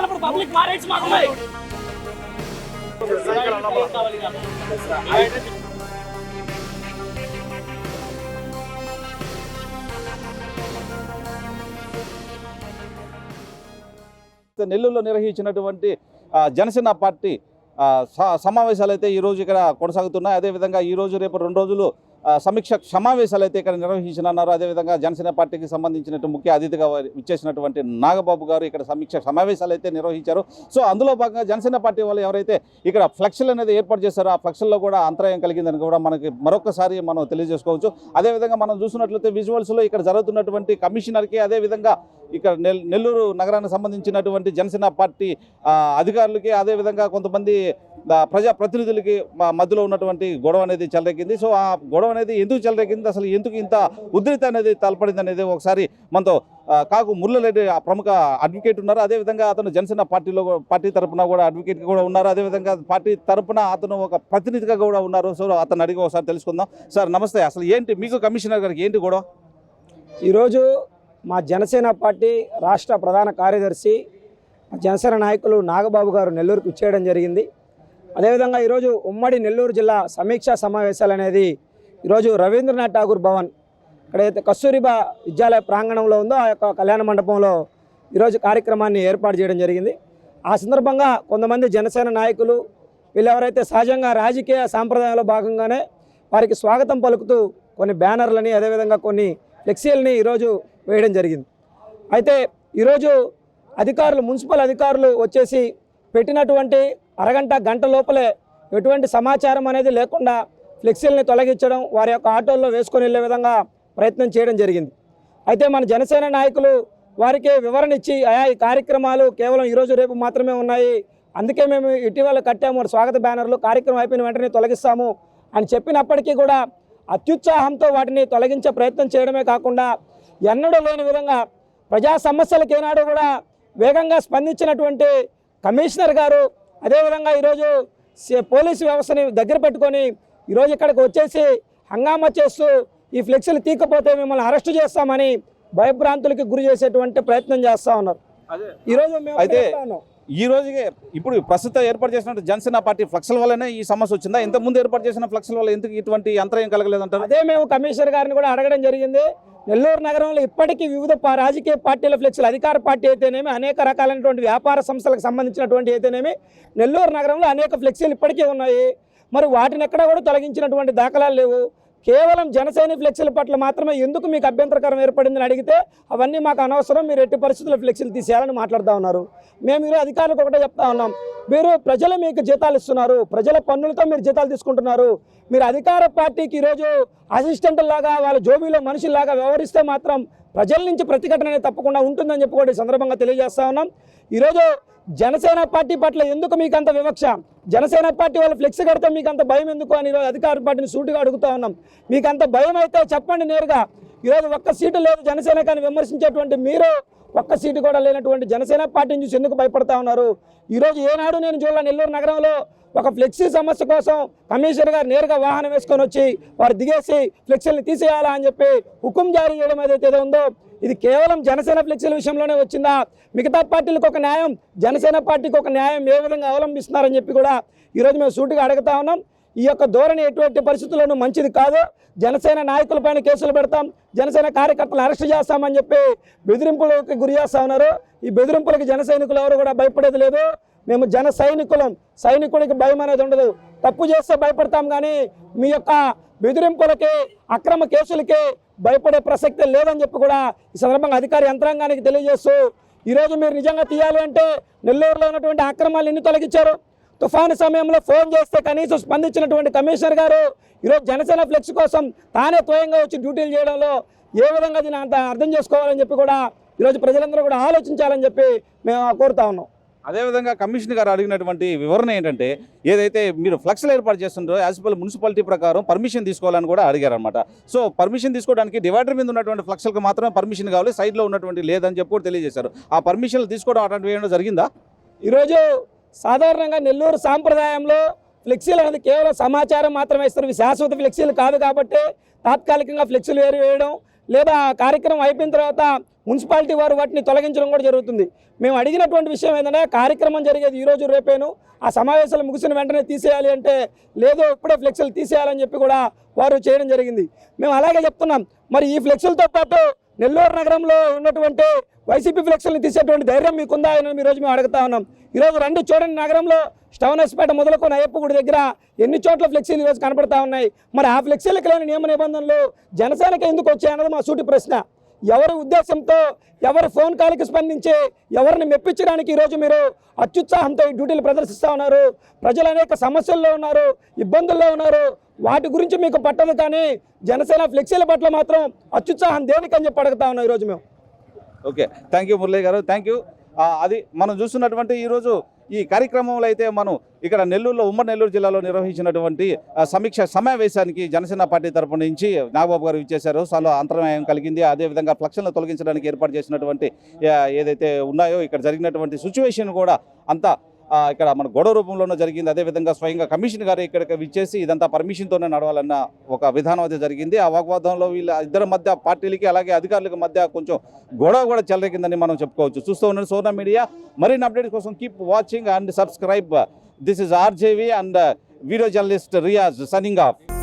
మాట్లాడుతున్నప్పుడు పబ్లిక్ మా రైట్స్ మాకు నెల్లూరులో నిర్వహించినటువంటి జనసేన పార్టీ స- సమావేశాలు అయితే ఈరోజు ఇక్కడ కొనసాగుతున్నాయి. అదేవిధంగా ఈరోజు రేపు రెండు రోజులు సమీక్ష సమావేశాలు అయితే ఇక్కడ నిర్వహించనున్నారు. అదేవిధంగా జనసేన పార్టీకి సంబంధించినట్టు ముఖ్య అతిథిగా ఇచ్చేసినటువంటి నాగబాబు గారు ఇక్కడ సమీక్ష సమావేశాలు అయితే నిర్వహించారు. సో అందులో భాగంగా జనసేన పార్టీ వాళ్ళు ఎవరైతే ఇక్కడ ఫ్లెక్స్లు అనేది ఏర్పాటు చేశారో ఆ ఫ్లెక్స్ల్లో కూడా అంతరాయం కలిగిందని కూడా మనకి మరొకసారి మనం తెలియజేసుకోవచ్చు. అదేవిధంగా మనం చూసినట్లయితే విజువల్స్లో ఇక్కడ జరుగుతున్నటువంటి కమిషనర్కి అదేవిధంగా ఇక్కడ నెల్ నెల్లూరు నగరానికి సంబంధించినటువంటి జనసేన పార్టీ అధికారులకి అదేవిధంగా కొంతమంది ప్రజాప్రతినిధులకి ప్రజా ప్రతినిధులకి మధ్యలో ఉన్నటువంటి గొడవ అనేది చెలరెక్కింది సో ఆ గొడవ అనేది ఎందుకు చెలరేగింది? అసలు ఎందుకు ఇంత ఉద్రిత అనేది తలపడింది అనేది ఒకసారి మనతో కాకు మురళిరెడ్డి ప్రముఖ అడ్వకేట్ ఉన్నారు. అదేవిధంగా అతను జనసేన పార్టీలో పార్టీ తరఫున కూడా అడ్వకేట్ కూడా ఉన్నారు. అదేవిధంగా పార్టీ తరపున అతను ఒక ప్రతినిధిగా కూడా ఉన్నారు. సో అతను అడిగి ఒకసారి తెలుసుకుందాం. సార్ నమస్తే. అసలు ఏంటి మీకు కమిషనర్ గారికి ఏంటి గొడవ? ఈరోజు మా జనసేన పార్టీ రాష్ట్ర ప్రధాన కార్యదర్శి జనసేన నాయకులు నాగబాబు గారు నెల్లూరుకు వచ్చేయడం జరిగింది. అదేవిధంగా ఈరోజు ఉమ్మడి నెల్లూరు జిల్లా సమీక్షా సమావేశాలు అనేది ఈరోజు రవీంద్రనాథ్ ఠాగూర్ భవన్ ఇక్కడైతే కస్తూరిబా విద్యాలయ ప్రాంగణంలో ఉందో ఆ యొక్క కళ్యాణ మండపంలో ఈరోజు కార్యక్రమాన్ని ఏర్పాటు చేయడం జరిగింది. ఆ సందర్భంగా కొంతమంది జనసేన నాయకులు వీళ్ళెవరైతే సహజంగా రాజకీయ సాంప్రదాయంలో భాగంగానే వారికి స్వాగతం పలుకుతూ కొన్ని బ్యానర్లని అదేవిధంగా కొన్ని ఫ్లెక్సీలని ఈరోజు వేయడం జరిగింది. అయితే ఈరోజు అధికారులు మున్సిపల్ అధికారులు వచ్చేసి పెట్టినటువంటి అరగంట గంట లోపలే ఎటువంటి సమాచారం అనేది లేకుండా ఫ్లెక్సీలని తొలగించడం వారి యొక్క ఆటోల్లో వేసుకొని వెళ్ళే విధంగా ప్రయత్నం చేయడం జరిగింది. అయితే మన జనసేన నాయకులు వారికి వివరణ ఇచ్చి ఆయా ఈ కార్యక్రమాలు కేవలం ఈరోజు రేపు మాత్రమే ఉన్నాయి. అందుకే మేము ఇటీవల కట్టాము స్వాగత బ్యానర్లు కార్యక్రమం అయిపోయిన వెంటనే తొలగిస్తాము అని చెప్పినప్పటికీ కూడా అత్యుత్సాహంతో వాటిని తొలగించే ప్రయత్నం చేయడమే కాకుండా ఎన్నడూ లేని విధంగా ప్రజా సమస్యలకు ఏనాడు కూడా వేగంగా స్పందించినటువంటి కమిషనర్ గారు అదేవిధంగా ఈరోజు సే- పోలీసు వ్యవస్థని దగ్గర పెట్టుకొని ఈరోజు ఇక్కడికి వచ్చేసి హంగామా చేస్తూ ఈ ఫ్లెక్సీలు తీకపోతే మిమ్మల్ని అరెస్టు చేస్తామని భయభ్రాంతులకి గురి చేసేటువంటి ప్రయత్నం చేస్తా ఉన్నారు. ఈరోజు అయితే. ఈ రోజుకే ఇప్పుడు ప్రస్తుతం ఏర్పాటు చేసిన జనసేన పార్టీ ఫ్లెక్స్ల వల్లనే ఈ సమస్య వచ్చిందా? ఇంత ముందు ఏర్పాటు చేసిన ఫ్లెక్స్ల వల్ల ఎందుకు ఇటువంటి అంతరాయం కలగలేదంటారు? అదే మేము కమిషనర్ గారిని కూడా అడగడం జరిగింది. నెల్లూరు నగరంలో ఇప్పటికీ వివిధ రాజకీయ పార్టీల ఫ్లెక్స్లు అధికార పార్టీ అయితేనేమి అనేక రకాలైనటువంటి వ్యాపార సంస్థలకు సంబంధించినటువంటి అయితేనేమి నెల్లూరు నగరంలో అనేక ఫ్లెక్సీలు ఇప్పటికీ ఉన్నాయి. మరి వాటిని ఎక్కడ కూడా తొలగించినటువంటి దాఖలాలు లేవు. కేవలం జనసేన ఫ్లెక్సీల పట్ల మాత్రమే ఎందుకు మీకు అభ్యంతరకరం ఏర్పడిందని అడిగితే అవన్నీ మాకు అనవసరం మీరు ఎట్టి పరిస్థితుల్లో ఫ్లెక్సీలు తీసేయాలని మాట్లాడుతూ ఉన్నారు. మేము మీరు అధికారులకు ఒకటే చెప్తా ఉన్నాం. మీరు ప్రజలు మీకు జీతాలు ఇస్తున్నారు. ప్రజల పన్నులతో మీరు జీతాలు తీసుకుంటున్నారు. మీరు అధికార పార్టీకి ఈరోజు అసిస్టెంట్ లాగా వాళ్ళ జోబీలో మనుషుల్లాగా వ్యవహరిస్తే మాత్రం ప్రజల నుంచి ప్రతిఘటన అనేది తప్పకుండా ఉంటుందని చెప్పి కూడా ఈ సందర్భంగా తెలియజేస్తా ఉన్నాం. ఈరోజు జనసేన పార్టీ పట్ల ఎందుకు మీకు అంత వివక్ష? జనసేన పార్టీ వాళ్ళు ఫ్లెక్స్ కడితే మీకు అంత భయం ఎందుకు అని ఈరోజు అధికార పార్టీని సూటిగా అడుగుతా ఉన్నాం. మీకు అంత భయం అయితే చెప్పండి నేరుగా. ఈరోజు ఒక్క సీటు లేదు జనసేన కానీ విమర్శించేటువంటి మీరు. ఒక్క సీటు కూడా లేనటువంటి జనసేన పార్టీని చూసి ఎందుకు భయపడతా ఉన్నారు? ఈరోజు ఏనాడు నేను చూడాల నెల్లూరు నగరంలో ఒక ఫ్లెక్సీ సమస్య కోసం కమిషనర్ గారు నేరుగా వాహనం వేసుకొని వచ్చి వారు దిగేసి ఫ్లెక్సీలను తీసేయాలా అని చెప్పి హుకుం జారీ చేయడం ఏదైతే ఏదో ఉందో ఇది కేవలం జనసేన ఫ్లెక్సీల విషయంలోనే వచ్చిందా? మిగతా పార్టీలకు ఒక న్యాయం జనసేన పార్టీకి ఒక న్యాయం ఏ విధంగా అవలంబిస్తున్నారని చెప్పి కూడా ఈరోజు మేము సూటిగా అడుగుతా ఉన్నాం. ఈ యొక్క ధోరణి ఎటువంటి పరిస్థితుల్లోనూ మంచిది కాదు. జనసేన నాయకులపైన కేసులు పెడతాం. జనసేన కార్యకర్తలు అరెస్ట్ చేస్తామని చెప్పి బెదిరింపులకు గురి చేస్తా ఉన్నారు. ఈ బెదిరింపులకు జన సైనికులు ఎవరు కూడా భయపడేది లేదు. మేము జన సైనికులం. సైనికుడికి భయం అనేది ఉండదు. తప్పు చేస్తే భయపడతాం కానీ మీ యొక్క బెదిరింపులకి అక్రమ కేసులకి భయపడే ప్రసక్తి లేదని చెప్పి కూడా ఈ సందర్భంగా అధికార యంత్రాంగానికి తెలియజేస్తూ ఈరోజు మీరు నిజంగా తీయాలి అంటే నెల్లూరులో ఉన్నటువంటి అక్రమాలు ఎన్ని తొలగించారు? తుఫాను సమయంలో ఫోన్ చేస్తే కనీసం స్పందించినటువంటి కమిషనర్ గారు ఈరోజు జనసేన ఫ్లెక్స్ కోసం తానే త్వయంగా వచ్చి డ్యూటీలు చేయడంలో ఏ విధంగా దీన్ని అంత అర్థం చేసుకోవాలని చెప్పి కూడా ఈరోజు ప్రజలందరూ కూడా ఆలోచించాలని చెప్పి మేము కోరుతా ఉన్నాం. అదేవిధంగా కమిషన్ గారు అడిగినటువంటి వివరణ ఏంటంటే ఏదైతే మీరు ఫ్లెక్స్లు ఏర్పాటు చేస్తుంటారో యాజిపల్ మున్సిపాలిటీ ప్రకారం పర్మిషన్ తీసుకోవాలని కూడా అడిగారనమాట సో పర్మిషన్ తీసుకోవడానికి డివైడర్ మీద ఉన్నటువంటి ఫ్లెక్స్లకు మాత్రమే పర్మిషన్ కావాలి సైడ్లో ఉన్నటువంటి లేదని చెప్పి కూడా తెలియజేశారు. ఆ పర్మిషన్లు తీసుకోవడం అటువంటివి ఏమైనా జరిగిందా? ఈరోజు సాధారణంగా నెల్లూరు సాంప్రదాయంలో ఫ్లెక్సీలు అనేది కేవలం సమాచారం మాత్రమే ఇస్తారు శాశ్వత ఫ్లెక్సీలు కాదు కాబట్టి తాత్కాలికంగా ఫ్లెక్సీలు వేరు వేయడం లేదా ఆ కార్యక్రమం అయిపోయిన తర్వాత మున్సిపాలిటీ వారు వాటిని తొలగించడం కూడా జరుగుతుంది. మేము అడిగినటువంటి విషయం ఏంటంటే కార్యక్రమం జరిగేది ఈరోజు రేపేను. ఆ సమావేశాలు ముగిసిన వెంటనే తీసేయాలి అంటే లేదో ఇప్పుడే ఫ్లెక్సీలు తీసేయాలని చెప్పి కూడా వారు చేయడం జరిగింది. మేము అలాగే చెప్తున్నాం. మరి ఈ ఫ్లెక్సీలతో పాటు నెల్లూరు నగరంలో ఉన్నటువంటి వైసీపీ ఫ్లెక్స్ని తీసేటువంటి ధైర్యం మీకుందా అని ఈరోజు మేము అడుగుతా ఉన్నాం. ఈరోజు రెండు చూడండి నగరంలో స్టవనస్పేట మొదలుకొని అయ్యప్పగుడి దగ్గర ఎన్ని చోట్ల ఫ్లెక్సీలు ఈరోజు కనపడతా ఉన్నాయి? మరి ఆ ఫ్లెక్సీలకు లేని నియమ నిబంధనలు జనసేనకి ఎందుకు వచ్చాయన్నది మా సూటి ప్రశ్న. ఎవరి ఉద్దేశంతో ఎవరి ఫోన్ కాల్కి స్పందించి ఎవరిని మెప్పించడానికి ఈరోజు మీరు అత్యుత్సాహంతో ఈ డ్యూటీలు ప్రదర్శిస్తూ ఉన్నారు. ప్రజలు అనేక సమస్యల్లో ఉన్నారు ఇబ్బందుల్లో ఉన్నారు. వాటి గురించి మీకు పట్టదు కానీ జనసేన ఫ్లెక్సీల పట్ల మాత్రం అత్యుత్సాహం దేనికని చెప్పి అడుగుతా ఉన్నాం ఈరోజు మేము. ఓకే. థ్యాంక్ యూ మురళి గారు. థ్యాంక్ యూ అది మనం చూస్తున్నటువంటి ఈరోజు ఈ కార్యక్రమంలో అయితే మనం ఇక్కడ నెల్లూరులో ఉమ్మడి నెల్లూరు జిల్లాలో నిర్వహించినటువంటి సమీక్ష సమావేశానికి జనసేన పార్టీ తరపు నుంచి నాగబాబు గారు ఇచ్చేశారు. చాలా అంతరాయం కలిగింది. అదేవిధంగా ఫ్లక్షన్లు తొలగించడానికి ఏర్పాటు చేసినటువంటి ఏదైతే ఉన్నాయో ఇక్కడ జరిగినటువంటి సిచ్యువేషన్ కూడా అంతా ఇక్కడ మన గొడవ రూపంలోనే జరిగింది. అదేవిధంగా స్వయంగా కమిషన్ గారు ఇక్కడికి విచ్చేసి ఇదంతా పర్మిషన్తోనే నడవాలన్న ఒక విధానం అయితే జరిగింది. ఆ వాగ్వాదంలో వీళ్ళ ఇద్దరి మధ్య పార్టీలకి అలాగే అధికారులకు మధ్య కొంచెం గొడవ కూడా చెలరేగిందని మనం చెప్పుకోవచ్చు. చూస్తూ ఉండండి సోనా మీడియా. మరిన్ని అప్డేట్స్ కోసం keep watching and subscribe this is RJV and video journalist Riyaz signing off